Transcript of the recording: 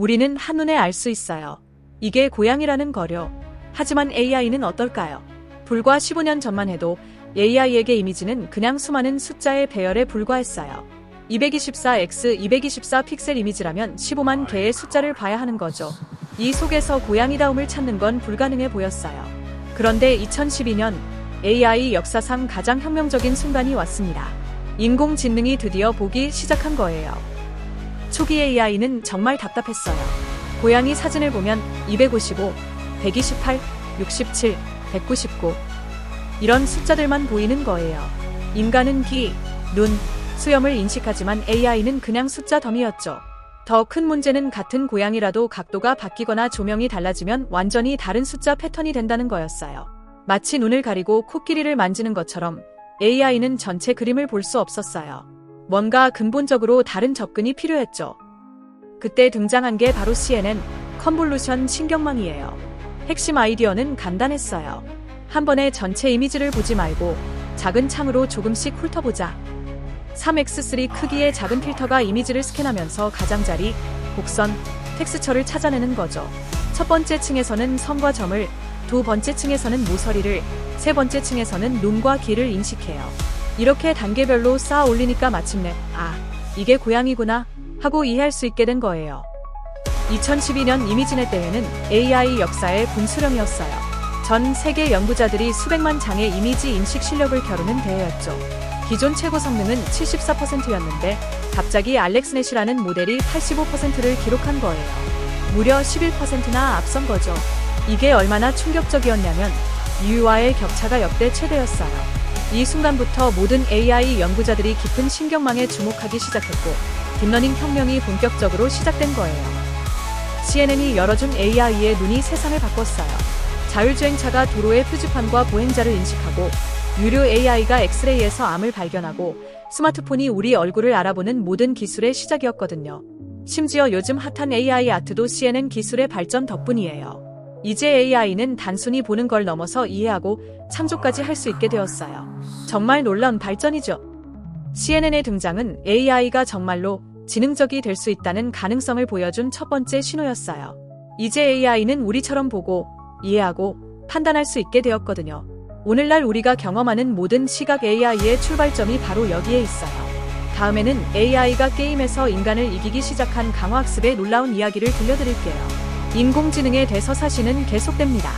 우리는 한눈에 알 수 있어요. 이게 고양이라는 거려. 하지만 AI는 어떨까요? 불과 15년 전만 해도 AI에게 이미지는 그냥 수많은 숫자의 배열에 불과했어요. 224x 224 픽셀 이미지라면 15만 개의 숫자를 봐야 하는 거죠. 이 속에서 고양이다움을 찾는 건 불가능해 보였어요. 그런데 2012년 AI 역사상 가장 혁명적인 순간이 왔습니다. 인공지능이 드디어 보기 시작한 거예요. 초기 AI는 정말 답답했어요. 고양이 사진을 보면 255, 128, 67, 199 이런 숫자들만 보이는 거예요. 인간은 귀, 눈, 수염을 인식하지만 AI는 그냥 숫자 더미였죠. 더 큰 문제는 같은 고양이라도 각도가 바뀌거나 조명이 달라지면 완전히 다른 숫자 패턴이 된다는 거였어요. 마치 눈을 가리고 코끼리를 만지는 것처럼 AI는 전체 그림을 볼 수 없었어요. 뭔가 근본적으로 다른 접근이 필요했죠. 그때 등장한 게 바로 CNN, 컨볼루션 신경망이에요. 핵심 아이디어는 간단했어요. 한 번에 전체 이미지를 보지 말고 작은 창으로 조금씩 훑어보자. 3x3 크기의 작은 필터가 이미지를 스캔하면서 가장자리, 곡선, 텍스처를 찾아내는 거죠. 첫 번째 층에서는 선과 점을, 두 번째 층에서는 모서리를, 세 번째 층에서는 눈과 귀를 인식해요. 이렇게 단계별로 쌓아 올리니까 마침내, 아, 이게 고양이구나, 하고 이해할 수 있게 된 거예요. 2012년 이미지넷 대회는 AI 역사의 분수령이었어요. 전 세계 연구자들이 수백만 장의 이미지 인식 실력을 겨루는 대회였죠. 기존 최고 성능은 74%였는데 갑자기 알렉스넷이라는 모델이 85%를 기록한 거예요. 무려 11%나 앞선 거죠. 이게 얼마나 충격적이었냐면 이유와의 격차가 역대 최대였어요. 이 순간부터 모든 AI 연구자들이 깊은 신경망에 주목하기 시작했고 딥러닝 혁명이 본격적으로 시작된 거예요. CNN이 열어준 AI의 눈이 세상을 바꿨어요. 자율주행차가 도로의 표지판과 보행자를 인식하고 유료 AI가 엑스레이에서 암을 발견하고 스마트폰이 우리 얼굴을 알아보는 모든 기술의 시작이었거든요. 심지어 요즘 핫한 AI 아트도 CNN 기술의 발전 덕분이에요. 이제 AI는 단순히 보는 걸 넘어서 이해하고 창조까지 할 수 있게 되었어요. 정말 놀라운 발전이죠. CNN의 등장은 AI가 정말로 지능적이 될 수 있다는 가능성을 보여준 첫 번째 신호였어요. 이제 AI는 우리처럼 보고, 이해하고, 판단할 수 있게 되었거든요. 오늘날 우리가 경험하는 모든 시각 AI의 출발점이 바로 여기에 있어요. 다음에는 AI가 게임에서 인간을 이기기 시작한 강화학습의 놀라운 이야기를 들려드릴게요. 인공지능의 대서사시는 계속됩니다.